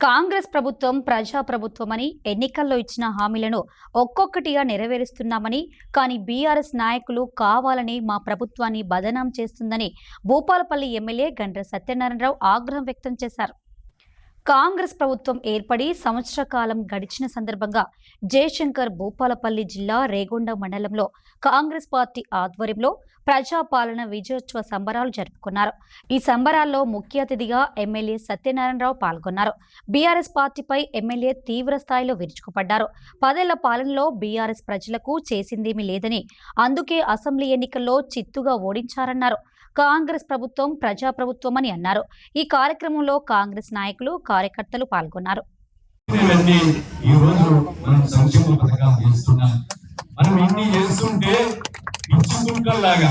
కాంగ్రెస్ ప్రభుత్వం ప్రజా ప్రభుత్వమని ఎన్నికల్లో ఇచ్చిన హామీలను ఒక్కొక్కటిగా నెరవేరుస్తున్నామని కానీ బీఆర్ఎస్ నాయకులు కావాలని మా ప్రభుత్వాన్ని బదనాం చేస్తుందని భూపాలపల్లి ఎమ్మెల్యే గండ్ర సత్యనారాయణరావు ఆగ్రహం వ్యక్తం చేశారు. కాంగ్రెస్ ప్రభుత్వం ఏర్పడి సంవత్సర కాలం గడిచిన సందర్భంగా జయశంకర్ భూపాలపల్లి జిల్లా రేగొండ మండలంలో కాంగ్రెస్ పార్టీ ఆధ్వర్యంలో ప్రజాపాలన విజయోత్సవ సంబరాలు జరుపుకున్నారు. ఈ సంబరాల్లో ముఖ్య అతిథిగా ఎమ్మెల్యే సత్యనారాయణరావు పాల్గొన్నారు. బీఆర్ఎస్ పార్టీపై ఎమ్మెల్యే తీవ్ర స్థాయిలో విరుచుకుపడ్డారు. పదేళ్ళ పాలనలో బీఆర్ఎస్ ప్రజలకు చేసిందేమీ లేదని అందుకే అసెంబ్లీ ఎన్నికల్లో చిత్తుగా ఓడించారన్నారు. కాంగ్రెస్ ప్రభుత్వం ప్రజాప్రభుత్వమని అన్నారు. ఈ కార్యక్రమంలో కాంగ్రెస్ నాయకులు కార్యకర్తలు పాల్గొన్నారు. ఈ రోజు మనం సంక్షేమ పథకాలు చేస్తున్నాం. మనం ఇన్ని చేస్తుంటే పిచ్చి కుక్కల్లాగా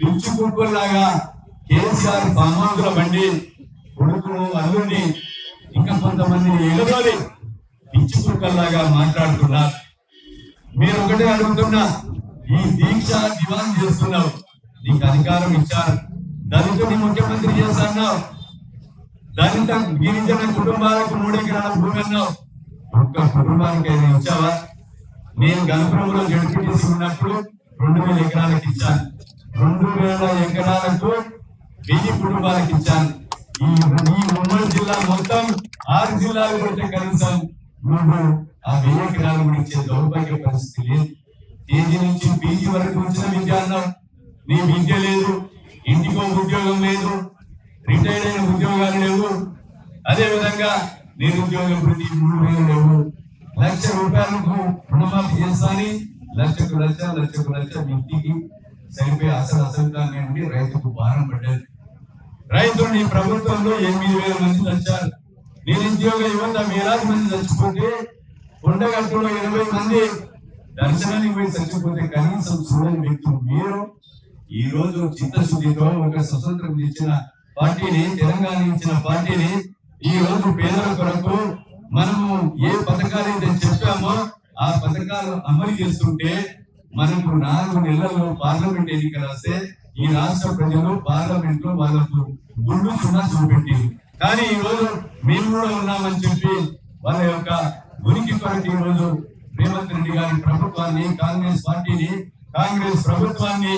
పిచ్చి కుక్కల్లాగా కేసీఆర్ బండి కొడుకును అల్లుడిని ఇంకా కొంతమందిని ఎగదోలి పిచ్చి కుక్కల్లాగా మాట్లాడుతున్నారు. మీరు ఒకటే అడుగుతున్నా ఈ దీక్ష దివాన్ చేస్తున్నావు నీకు అధికారం ఇచ్చారు. దళితుని ముఖ్యమంత్రి చేస్తున్నావు దళిత గిరిజన కుటుంబాలకు మూడు ఎకరాల భూమి అన్నావు. ఒక్క కుటుంబానికి అయినా ఇచ్చావా? నేను గణపురంలో జడ్పీటీసీ ఉన్నప్పుడు రెండు వేల ఎకరాలకు ఇచ్చాను. రెండు వేల ఎకరాలకు వెయ్యి కుటుంబాలకు ఇచ్చాను. ఈ ఈ ఉమ్మడి జిల్లా మొత్తం ఆరు జిల్లాలు కొట్టే కనీసం నువ్వు ఆ వెయ్యి ఎకరాలు కూడా ఇచ్చే దౌర్భాగ్య పరిస్థితి లేదు. కేజీ నుంచి పీజీ వరకు వచ్చిన విద్య అన్నావు. నీ విద్య లేదు ఇంటికో ఉద్యోగం లేదు రిటైర్డ్ అయిన ఉద్యోగాలు లేవు. అదే విధంగా నిరుద్యోగం ప్రతి మూడు వేలు లేవు. లక్ష రూపాయలకు రుణమాఫీ చేస్తాని లక్షకు లక్ష లక్షకు లక్ష వ్యక్తికి సరిపోయే అసలు అసలుగానే ఉండి రైతుకు భారం పడ్డది రైతులు నీ ప్రభుత్వంలో ఎనిమిది వేల మంది చచ్చారు నిరుద్యోగ యువత వేలాది మంది చచ్చిపోతే ఉండగట్టులో ఇరవై మంది దర్శనానికి పోయి చచ్చిపోతే కనీసం చూడని వ్యక్తులు మీరు. ఈ రోజు చిత్తశుద్ధితో ఒక స్వతంత్రం ఇచ్చిన పార్టీని తెలంగాణ ఇచ్చిన పార్టీని ఈ రోజు పేదల కొరకు మనము ఏ పథకాలు అయితే చెప్పామో ఆ పథకాలు అమలు చేస్తుంటే మనకు నాలుగు నెలల్లో పార్లమెంట్ ఎన్నికలు వస్తే ఈ రాష్ట్ర ప్రజలు పార్లమెంట్లో వాళ్ళకు గుళ్ళు సున్నా చూపెట్టి కానీ ఈ రోజు మేము కూడా ఉన్నామని చెప్పి వాళ్ళ యొక్క ఉనికి కొరకు ఈ రోజు రేవంత్ రెడ్డి గారి ప్రభుత్వాన్ని కాంగ్రెస్ పార్టీని కాంగ్రెస్ ప్రభుత్వాన్ని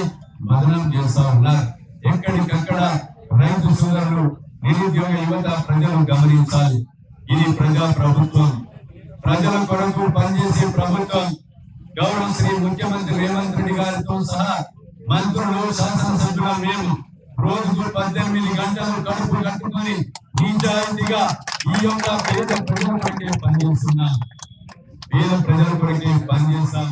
మదనం చేస్తా ఉన్నారు. ఎక్కడికక్కడ రైతు సోదరులు నిరుద్యోగ యువత ప్రజలు గమనించాలి. ఇది ప్రజా ప్రభుత్వం ప్రజల కొరకు పనిచేసే ప్రభుత్వం. గౌరవ శ్రీ ముఖ్యమంత్రి రేవంత్ రెడ్డి గారితో సహా మంత్రులు శాసనసభ్యులు మేము రోజుకు పద్దెనిమిది గంటలు కడుపు కట్టుకొని నిజాయితీగా ఈ యొక్క పేద ప్రజల కొరకే పనిచేస్తున్నాం. పేద ప్రజల కొరకే పనిచేస్తాం.